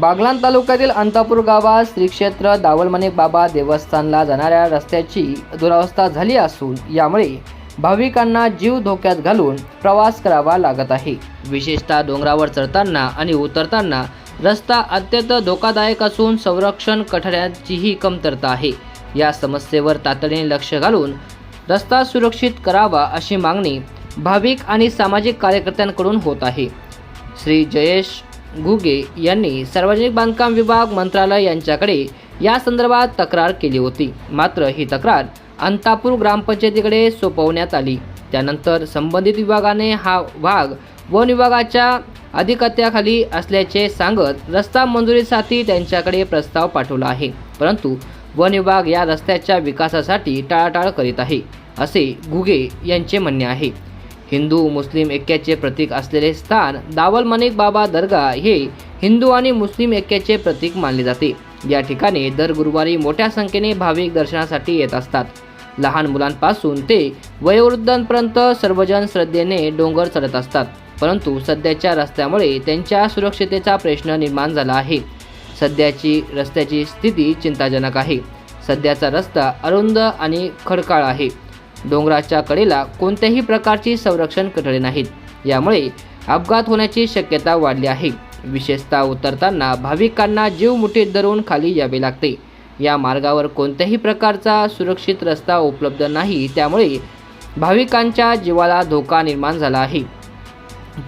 बागलाण तालुक्यातील अंतापूर गावात श्री क्षेत्र दावलमणे बाबा देवस्थानला जाणाऱ्या रस्त्याची दुरावस्था झाली असून यामुळे भाविकांना जीव धोक्यात घालून प्रवास करावा लागत आहे. विशेषतः डोंगरावर चढताना आणि उतरताना रस्ता अत्यंत धोकादायक असून संरक्षण कठड्यांचीही कमतरता आहे. या समस्येवर तातडीने लक्ष घालून रस्ता सुरक्षित करावा अशी मागणी भाविक आणि सामाजिक कार्यकर्त्यांकडून होत आहे. श्री जयेश घुगे यांनी सार्वजनिक बांधकाम विभाग मंत्रालय यांच्याकडे या संदर्भात तक्रार केली होती. मात्र ही तक्रार अंतापूर ग्रामपंचायतीकडे सोपवण्यात आली. त्यानंतर संबंधित विभागाने हा भाग वन विभागाच्या अधिकत्याखाली असल्याचे सांगत रस्ता मंजुरीसाठी त्यांच्याकडे प्रस्ताव पाठवला आहे. परंतु वन विभाग या रस्त्याच्या विकासासाठी टाळाटाळ करीत आहे असे घुगे यांचे म्हणणे आहे. हिंदू मुस्लिम ऐक्याचे प्रतीक असलेले स्थान दावल मनिक बाबा दर्गा हे हिंदू आणि मुस्लिम ऐक्याचे प्रतीक मानले जाते. या ठिकाणी दर गुरुवारी मोठ्या संख्येने भाविक दर्शनासाठी येत असतात. लहान मुलांपासून ते वयोवृद्धांपर्यंत सर्वजण श्रद्धेने डोंगर चढत असतात. परंतु सध्याच्या रस्त्यामुळे त्यांच्या सुरक्षितेचा प्रश्न निर्माण झाला आहे. सध्याची रस्त्याची स्थिती चिंताजनक आहे. सध्याचा रस्ता अरुंद आणि खडकाळ आहे. डोंगराच्या कडेला कोणत्याही प्रकारची संरक्षण कठडे नाहीत. यामुळे अपघात होण्याची शक्यता वाढली आहे. विशेषतः उतरताना भाविकांना जीव मुठीत धरून खाली यावे लागते. या मार्गावर कोणत्याही प्रकारचा सुरक्षित रस्ता उपलब्ध नाही त्यामुळे भाविकांच्या जीवाला धोका निर्माण झाला आहे.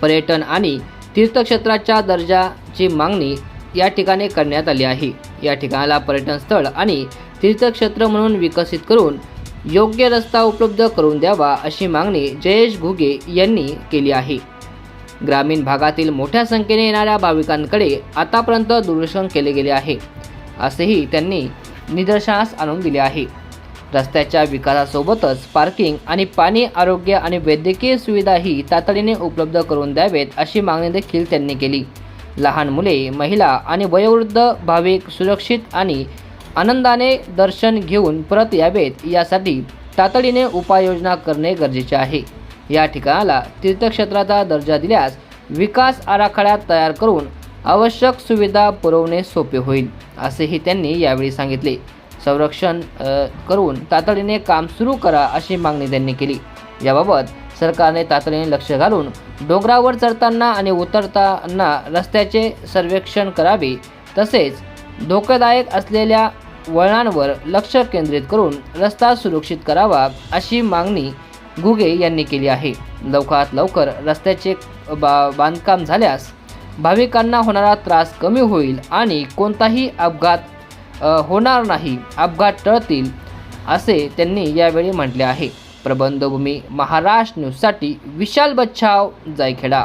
पर्यटन आणि तीर्थक्षेत्राच्या दर्जाची मागणी या ठिकाणी करण्यात आली आहे. या ठिकाणाला पर्यटन स्थळ आणि तीर्थक्षेत्र म्हणून विकसित करून योग्य रस्ता उपलब्ध करून द्यावा अशी मागणी जयेश घुगे यांनी केली आहे. ग्रामीण भागातील मोठ्या संख्येने येणाऱ्या भाविकांकडे आतापर्यंत दुर्लक्षण केले गेले आहे असेही त्यांनी निदर्शनास आणून दिले आहे. रस्त्याच्या विकासासोबतच पार्किंग आणि पाणी आरोग्य आणि वैद्यकीय सुविधाही तातडीने उपलब्ध करून द्यावेत अशी मागणी देखील त्यांनी केली. लहान मुले महिला आणि वयोवृद्ध भाविक सुरक्षित आणि आनंदाने दर्शन घेऊन परत यावेत. यासाठी तातडीने उपाययोजना करणे गरजेचे आहे. या ठिकाणाला तीर्थक्षेत्राचा दर्जा दिल्यास विकास आराखड्यात तयार करून आवश्यक सुविधा पुरवणे सोपे होईल असेही त्यांनी यावेळी सांगितले. संरक्षण करून तातडीने काम सुरू करा अशी मागणी त्यांनी केली. याबाबत सरकारने तातडीने लक्ष घालून डोंगरावर चढताना आणि उतरताना रस्त्याचे सर्वेक्षण करावे तसेच धोकादायक असलेल्या वळणांवर लक्ष केंद्रित करून रस्ता सुरक्षित करावा अशी मागणी घुगे यांनी केली आहे. लवकरात लवकर रस्त्याचे बा बांधकाम झाल्यास भाविकांना होणारा त्रास कमी होईल आणि कोणताही अपघात होणार नाही अपघात टळतील असे त्यांनी यावेळी म्हटले आहे. प्रबंधभूमी महाराष्ट्र न्यूजसाठी विशाल बच्छाव जायखेडा.